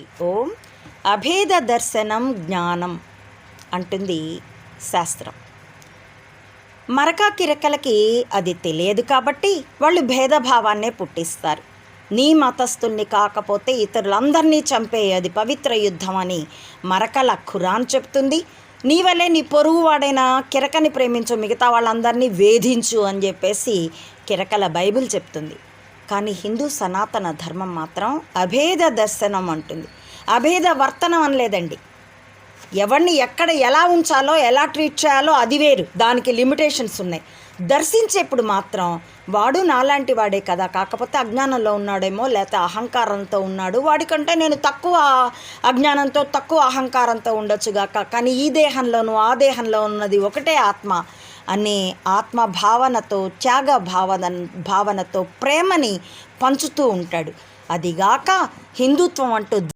ఓం అభేద దర్శనం జ్ఞానం అంటుంది శాస్త్రం. మరకా కిరకలకి అది తెలియదు కాబట్టి వాళ్ళు భేదభావాన్నే పుట్టిస్తారు. నీ మతస్థుల్ని కాకపోతే ఇతరులందరినీ చంపే అది పవిత్ర యుద్ధం అని మరకల ఖురాన్ చెప్తుంది. నీ వల్లే నీ పొరుగువాడైన కిరకని ప్రేమించు మిగతా వాళ్ళందరినీ వేధించు అని చెప్పేసి కిరకల బైబిల్ చెప్తుంది. కానీ హిందూ సనాతన ధర్మం మాత్రం అభేద దర్శనం అంటుంది. అభేద వర్తనం అనలేదండి ఎవరిని ఎక్కడ ఎలా ఉంచాలో ఎలా ట్రీట్ చేయాలో అది వేరు. దానికి లిమిటేషన్స్ ఉన్నాయి. దర్శించేప్పుడు మాత్రం వాడు నాలాంటి వాడే కదా కాకపోతే అజ్ఞానంలో ఉన్నాడేమో లేకపోతే అహంకారంతో ఉన్నాడు. వాడికంటే నేను తక్కువ అజ్ఞానంతో తక్కువ అహంకారంతో ఉండొచ్చుగాక. కానీ ఈ దేహంలోనూ ఆ దేహంలో ఉన్నది ఒకటే ఆత్మ. అనే ఆత్మ భావనతో త్యాగ భావన భావనతో ప్రేమని పంచుతూ ఉంటాడు. అదిగాక హిందుత్వం అంటూ